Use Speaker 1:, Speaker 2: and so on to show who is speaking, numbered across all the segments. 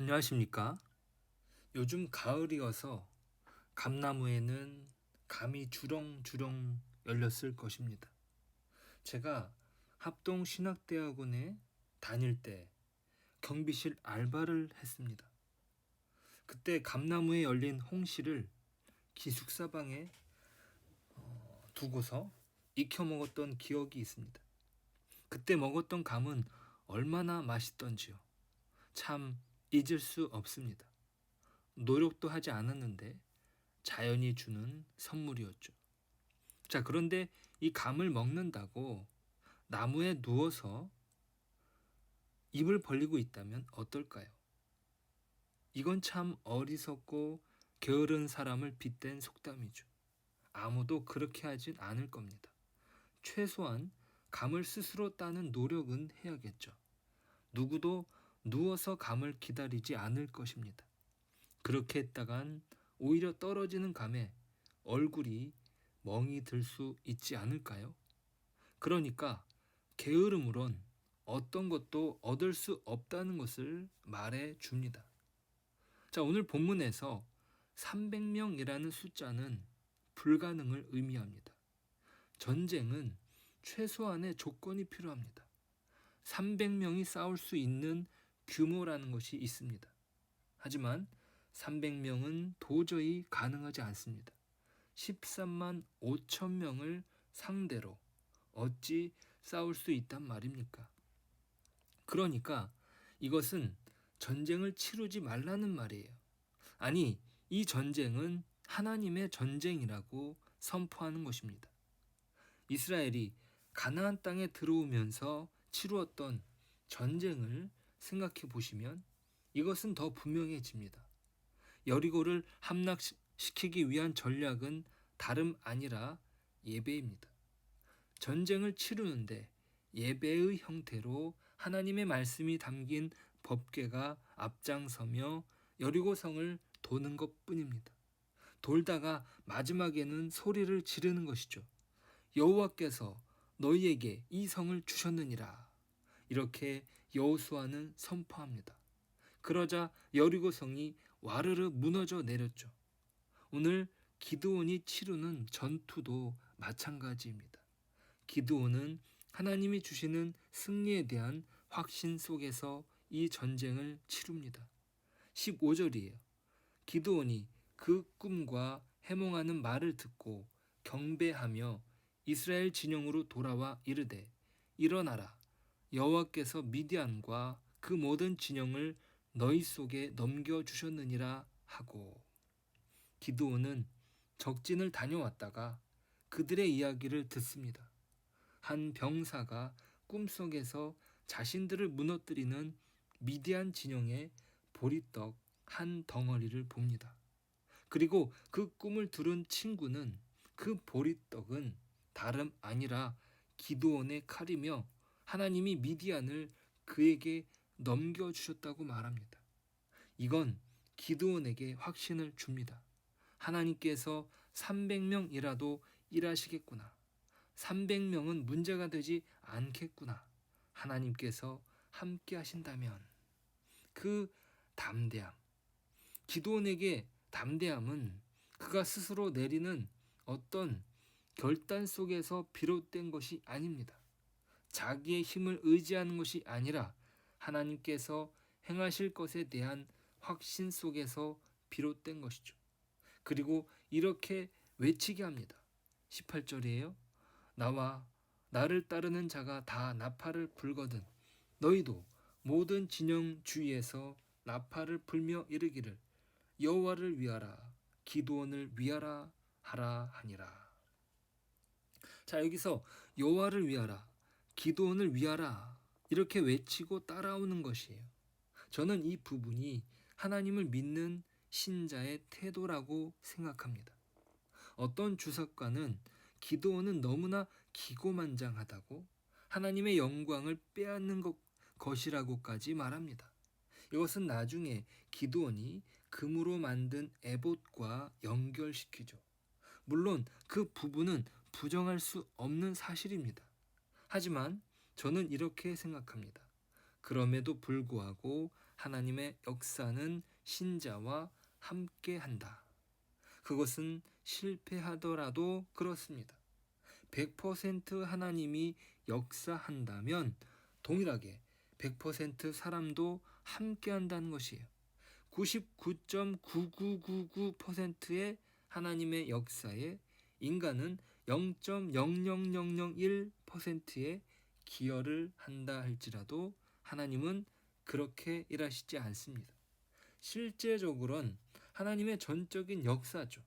Speaker 1: 안녕하십니까? 요즘 가을이어서 감나무에는 감이 주렁주렁 열렸을 것입니다. 제가 합동 신학대학원에 다닐 때 경비실 알바를 했습니다. 그때 감나무에 열린 홍시를 기숙사방에 어, 두고서 익혀 먹었던 기억이 있습니다. 그때 먹었던 감은 얼마나 맛있던지요. 참 잊을 수 없습니다. 노력도 하지 않았는데 자연이 주는 선물이었죠. 자, 그런데 이 감을 먹는다고 나무에 누워서 입을 벌리고 있다면 어떨까요? 이건 참 어리석고 게으른 사람을 빗댄 속담이죠. 아무도 그렇게 하진 않을 겁니다. 최소한 감을 스스로 따는 노력은 해야겠죠. 누구도 누워서 감을 기다리지 않을 것입니다. 그렇게 했다간 오히려 떨어지는 감에 얼굴이 멍이 들 수 있지 않을까요? 그러니까 게으름으론 어떤 것도 얻을 수 없다는 것을 말해 줍니다. 자, 오늘 본문에서 300명이라는 숫자는 불가능을 의미합니다. 전쟁은 최소한의 조건이 필요합니다. 300명이 싸울 수 있는 규모라는 것이 있습니다. 하지만 300명은 도저히 가능하지 않습니다. 13만 5천 명을 상대로 어찌 싸울 수 있단 말입니까? 그러니까 이것은 전쟁을 치르지 말라는 말이에요. 아니, 이 전쟁은 하나님의 전쟁이라고 선포하는 것입니다. 이스라엘이 가나안 땅에 들어오면서 치루었던 전쟁을 생각해 보시면 이것은 더 분명해집니다. 여리고를 함락시키기 위한 전략은 다름 아니라 예배입니다. 전쟁을 치르는데 예배의 형태로 하나님의 말씀이 담긴 법궤가 앞장서며 여리고성을 도는 것 뿐입니다. 돌다가 마지막에는 소리를 지르는 것이죠. 여호와께서 너희에게 이 성을 주셨느니라. 이렇게 여호수아는 선포합니다. 그러자 여리고 성이 와르르 무너져 내렸죠. 오늘 기드온이 치르는 전투도 마찬가지입니다. 기드온은 하나님이 주시는 승리에 대한 확신 속에서 이 전쟁을 치릅니다. 15절이에요. 기드온이 그 꿈과 해몽하는 말을 듣고 경배하며 이스라엘 진영으로 돌아와 이르되 일어나라 여호와께서 미디안과 그 모든 진영을 너희 속에 넘겨 주셨느니라 하고 기드온은 적진을 다녀왔다가 그들의 이야기를 듣습니다. 한 병사가 꿈속에서 자신들을 무너뜨리는 미디안 진영의 보리떡 한 덩어리를 봅니다. 그리고 그 꿈을 들은 친구는 그 보리떡은 다름 아니라 기도원의 칼이며 하나님이 미디안을 그에게 넘겨주셨다고 말합니다. 이건 기드온에게 확신을 줍니다. 하나님께서 300명이라도 일하시겠구나. 300명은 문제가 되지 않겠구나. 하나님께서 함께 하신다면 그 담대함. 기도원에게 담대함은 그가 스스로 내리는 어떤 결단 속에서 비롯된 것이 아닙니다. 자기의 힘을 의지하는 것이 아니라 하나님께서 행하실 것에 대한 확신 속에서 비롯된 것이죠. 그리고 이렇게 외치게 합니다. 18절이에요. 나와 나를 따르는 자가 다 나팔을 불거든 너희도 모든 진영 주위에서 나팔을 불며 이르기를 여호와를 위하라 기도원을 위하라 하라 하니라. 자 여기서 여호와를 위하라 기도원을 위하라 이렇게 외치고 따라오는 것이에요. 저는 이 부분이 하나님을 믿는 신자의 태도라고 생각합니다. 어떤 주석가는 기도원은 너무나 기고만장하다고 하나님의 영광을 빼앗는 것, 것이라고까지 말합니다. 이것은 나중에 기도원이 금으로 만든 에봇과 연결시키죠. 물론 그 부분은 부정할 수 없는 사실입니다. 하지만 저는 이렇게 생각합니다. 그럼에도 불구하고 하나님의 역사는 신자와 함께 한다. 그것은 실패하더라도 그렇습니다. 100% 하나님이 역사한다면 동일하게 100% 사람도 함께 한다는 것이에요. 99.9999%의 하나님의 역사에 인간은 0.00001%의 기여를 한다 할지라도 하나님은 그렇게 일하시지 않습니다. 실제적으로는 하나님의 전적인 역사죠.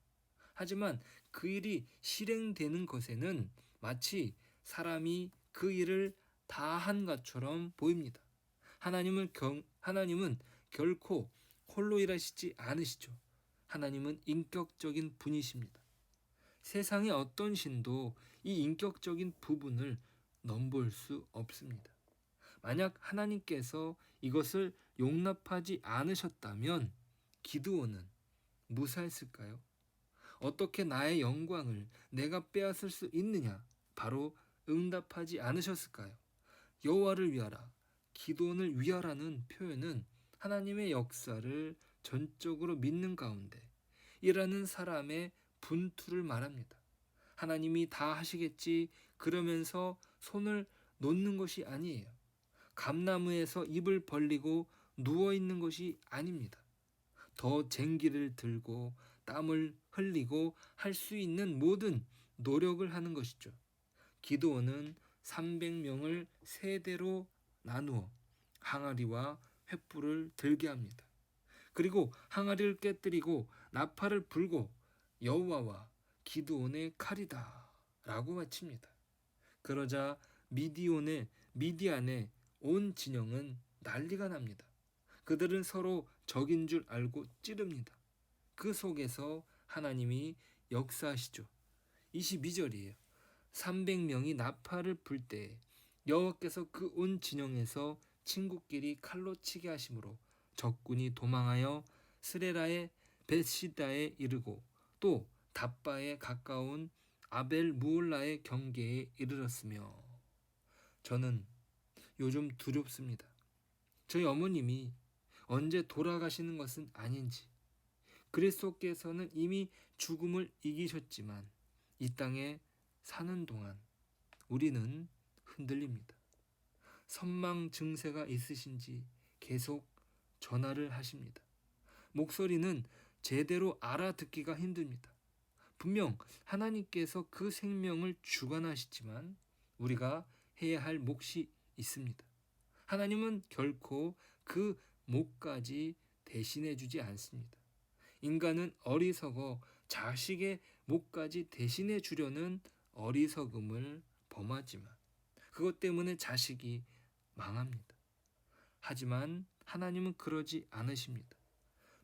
Speaker 1: 하지만 그 일이 실행되는 것에는 마치 사람이 그 일을 다 한 것처럼 보입니다. 하나님은 경, 하나님은 결코 홀로 일하시지 않으시죠. 하나님은 인격적인 분이십니다. 세상의 어떤 신도 이 인격적인 부분을 넘볼 수 없습니다. 만약 하나님께서 이것을 용납하지 않으셨다면 기드온은 무사했을까요? 어떻게 나의 영광을 내가 빼앗을 수 있느냐? 바로 응답하지 않으셨을까요? 여호와를 위하라, 기도원을 위하라는 표현은 하나님의 역사를 전적으로 믿는 가운데 일하는 사람의 분투를 말합니다. 하나님이 다 하시겠지 그러면서 손을 놓는 것이 아니에요. 감나무에서 입을 벌리고 누워 있는 것이 아닙니다. 더 쟁기를 들고 땀을 흘리고 할 수 있는 모든 노력을 하는 것이죠. 기도원은 300명을 세대로 나누어 항아리와 횃불을 들게 합니다. 그리고 항아리를 깨뜨리고 나팔을 불고 여호와와 기드온의 칼이다라고 외칩니다. 그러자 미디온의 미디안의 온 진영은 난리가 납니다. 그들은 서로 적인 줄 알고 찌릅니다. 그 속에서 하나님이 역사하시죠. 22절이에요. 300명이 나팔을 불 때 여호와께서 그 온 진영에서 친구끼리 칼로 치게 하심으로 적군이 도망하여 스레라의 베시다에 이르고 또 답바에 가까운 아벨 무올라의 경계에 이르렀으며 저는 요즘 두렵습니다. 저희 어머님이 언제 돌아가시는 것은 아닌지 그리스도께서는 이미 죽음을 이기셨지만 이 땅에 사는 동안 우리는 흔들립니다. 선망 증세가 있으신지 계속 전화를 하십니다. 목소리는 제대로 알아듣기가 힘듭니다. 분명 하나님께서 그 생명을 주관하시지만 우리가 해야 할 몫이 있습니다. 하나님은 결코 그 몫까지 대신해 주지 않습니다. 인간은 어리석어 자식의 몫까지 대신해 주려는 어리석음을 범하지만 그것 때문에 자식이 망합니다. 하지만 하나님은 그러지 않으십니다.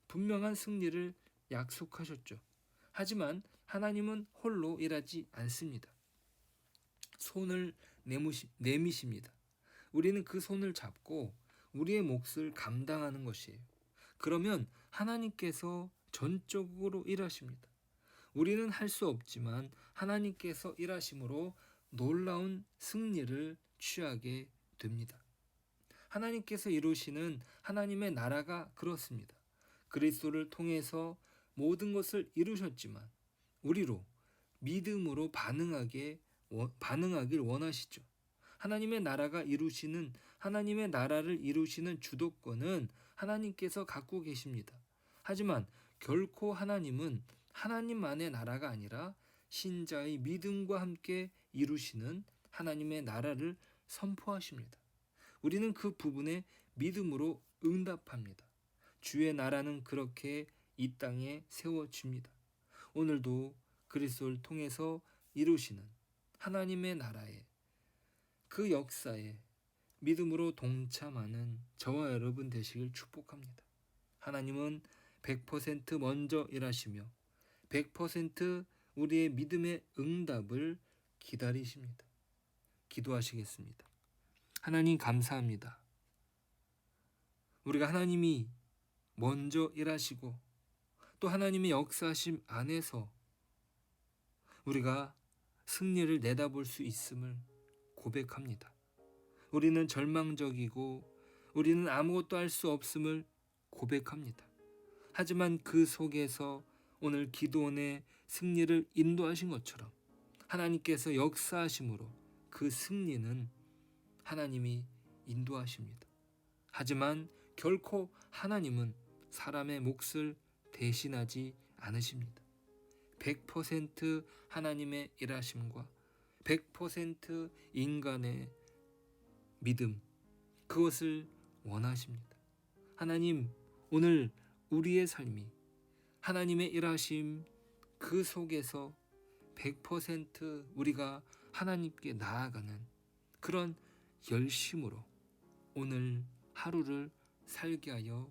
Speaker 1: 분명한 승리를 약속하셨죠. 하지만 하나님은 홀로 일하지 않습니다. 손을 내무시, 내미십니다. 우리는 그 손을 잡고 우리의 몫을 감당하는 것이에요. 그러면 하나님께서 전적으로 일하십니다. 우리는 할 수 없지만 하나님께서 일하심으로 놀라운 승리를 취하게 됩니다. 하나님께서 이루시는 하나님의 나라가 그렇습니다. 그리스도를 통해서 모든 것을 이루셨지만 우리로 믿음으로 반응하게 반응하길 원하시죠. 하나님의 나라가 이루시는 하나님의 나라를 이루시는 주도권은 하나님께서 갖고 계십니다. 하지만 결코 하나님은 하나님만의 나라가 아니라 신자의 믿음과 함께 이루시는 하나님의 나라를 선포하십니다. 우리는 그 부분에 믿음으로 응답합니다. 주의 나라는 그렇게 이 땅에 세워집니다. 오늘도 그리스도를 통해서 이루시는 하나님의 나라에 그 역사에 믿음으로 동참하는 저와 여러분 되시길 축복합니다. 하나님은 100% 먼저 일하시며 100% 우리의 믿음의 응답을 기다리십니다. 기도하시겠습니다. 하나님 감사합니다. 우리가 하나님이 먼저 일하시고 또 하나님의 역사심 안에서 우리가 승리를 내다볼 수 있음을 고백합니다. 우리는 절망적이고 우리는 아무것도 할 수 없음을 고백합니다. 하지만 그 속에서 오늘 기도원의 승리를 인도하신 것처럼 하나님께서 역사하심으로 그 승리는 하나님이 인도하십니다. 하지만 결코 하나님은 사람의 몫을 대신하지 않으십니다. 100% 하나님의 일하심과 100% 인간의 믿음 그것을 원하십니다. 하나님 오늘 우리의 삶이 하나님의 일하심 그 속에서 100% 우리가 하나님께 나아가는 그런 열심으로 오늘 하루를 살게 하여